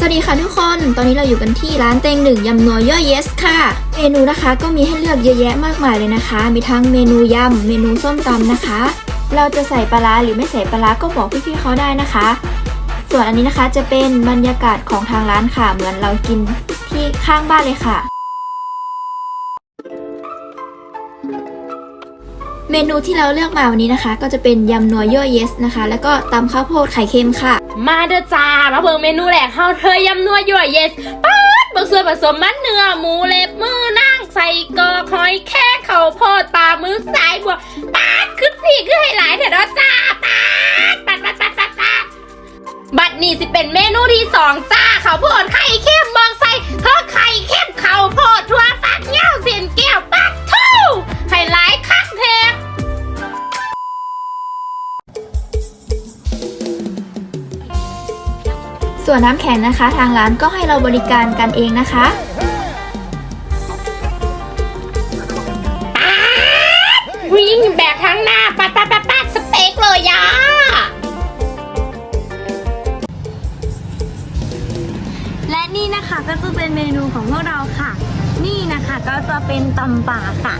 สวัสดีค่ะทุกคน ตอนนี้เราอยู่กันที่ร้านเต็งหนึ่งยำนัวย่อเยสค่ะ เมนูนะคะก็มีให้เลือกเยอะแยะมากมายเลยนะคะ มีทั้งเมนูยำ เมนูส้มตำนะคะ เราจะใส่ปลาหรือไม่ใส่ปลาร้าก็บอกพี่ๆเขาได้นะคะ ส่วนอันนี้นะคะจะเป็นบรรยากาศของทางร้านค่ะ เหมือนเรากินที่ข้างบ้านเลยค่ะ เมนูที่เราเลือกมาวันนี้นะคะ ก็จะเป็นยำนัวย่อเยสนะคะ แล้วก็ตำข้าวโพดไข่เค็มค่ะ มาเด้อจ้า มาเบิ่งเมนูแหลกเฮาเธอยำนัวยั่วเยสป๊าดเบิ่งส่วนผสมมันเนื้อหมูเล็บมือนางใส่กอกหอยแค่ข้าวโพดปลามึกสายบัวป๊าดขึ้นพี่ขึ้นให้หลายเถอะเนาะจ้าป๊าดป๊ดป๊าดป๊ดป๊าดป๊ดบัดนี้สิเป็นเมนูที่สองจ้าข้าวโพดไข่เค็มมอง ส่วนน้ำแข็งนะคะ ทางร้านก็ให้เราบริการกันเองนะคะวิ่งแบกทั้งหน้าปัดปัดปัดปัดสเปกเลยยาและนี่นะคะก็จะเป็นเมนูของพวกเราค่ะ นี่นะคะก็จะเป็นตำป่าค่ะ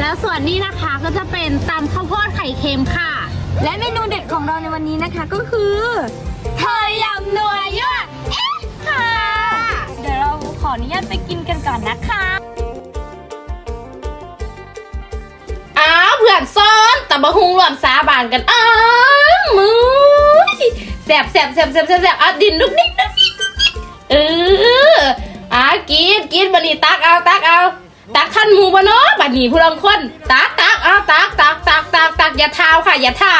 แล้วส่วนนี้นะคะก็จะเป็นตำข้าวโพดไข่เค็มค่ะ และเมนูเด็ดของเราในวันนี้นะคะก็คือ เทยยำนัวยั่วเอ๊ะค่ะ เดี๋ยวเราขออนุญาตไปกินกันก่อนนะคะ อ้าวเพื่อนซ้อนตะบะฮุงรวมสาบานกันอ้าวมือแสบแสบแสบแสบแสบแสบอะดินลุกนิดลุกนิดลุกนิดเอออะกินกินบันนี้ตักเอาตักเอาตักท่านหมูบะเนาะบัดนี้ผู้ลังคนตักตักเอาตักตักตักตักตักอย่าเท้าค่ะอย่าเท้า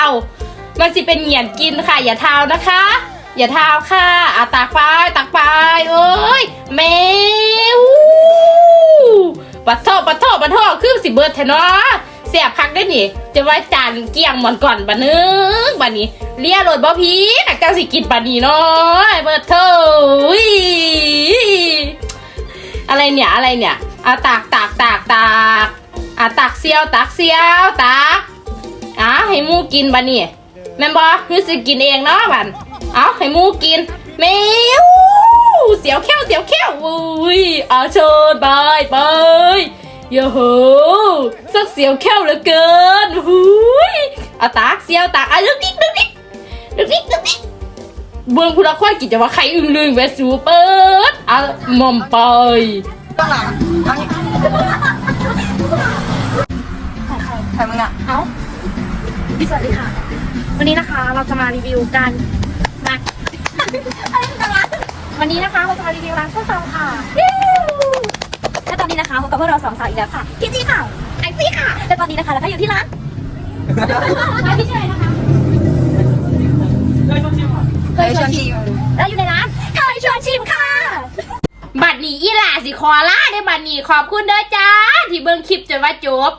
มันสิเป็นเหยียนกินค่ะอย่าเท้านะคะ อย่าเท้าค่ะอะตักไปตักไปเอ้ยแมวปัดท่อปัดท่อปัดท่อคือสิเบิดแทนาะเสียบคักได้หนี่จะไว้จานเกี่ยงหมอนก่อนบัดนึงบัดนี้เลี้ยโรดบ่พีกัจังสิกินบัดนี้เนาะเบิดเท่าอุ้ยอะไรเนี่ยอะไรเนี่ยอาตากตากตากตากอะตักเซียวตักเซียวตักอะให้มูกินบัดนี่แม่นบอคือสิกินเองเนาะบัด เอาให้หมูกินแมวเสียวแค้วเสียวแค้วอุ้ยอาเชิญบายบายโย่โหสักเสียวแค้วเหลือเกินหุยเอาตักเซียวตักอะลึกนิดลึกนิดลึกนิดลึกนิดเบื้องพุทธควายกิจว่าใครอึ้งลึงแวสูเปิดอะหมอมไปใครมึงอะสวัสดีค่ะ วันนี้นะคะเราจะมารีวิวกันมา วันนี้นะคะเราจะมารีวิวร้านส้มตำค่ะและตอนนี้นะคะพบกับพวกเราสองสาวอีกแล้วค่ะพี่จีค่ะไอซี่ค่ะและตอนนี้นะคะเราก็อยู่ที่ร้านร้านพี่ชื่ออะไรนะคะเคยชวนชิมเราอยู่ในร้านไทยชวนชิมค่ะ บัดนี้อีหล่าสิขอลาได้อบัดนี้ขอบคุณเด้อจ้า ที่เบิ่งคลิปจนว่าจบ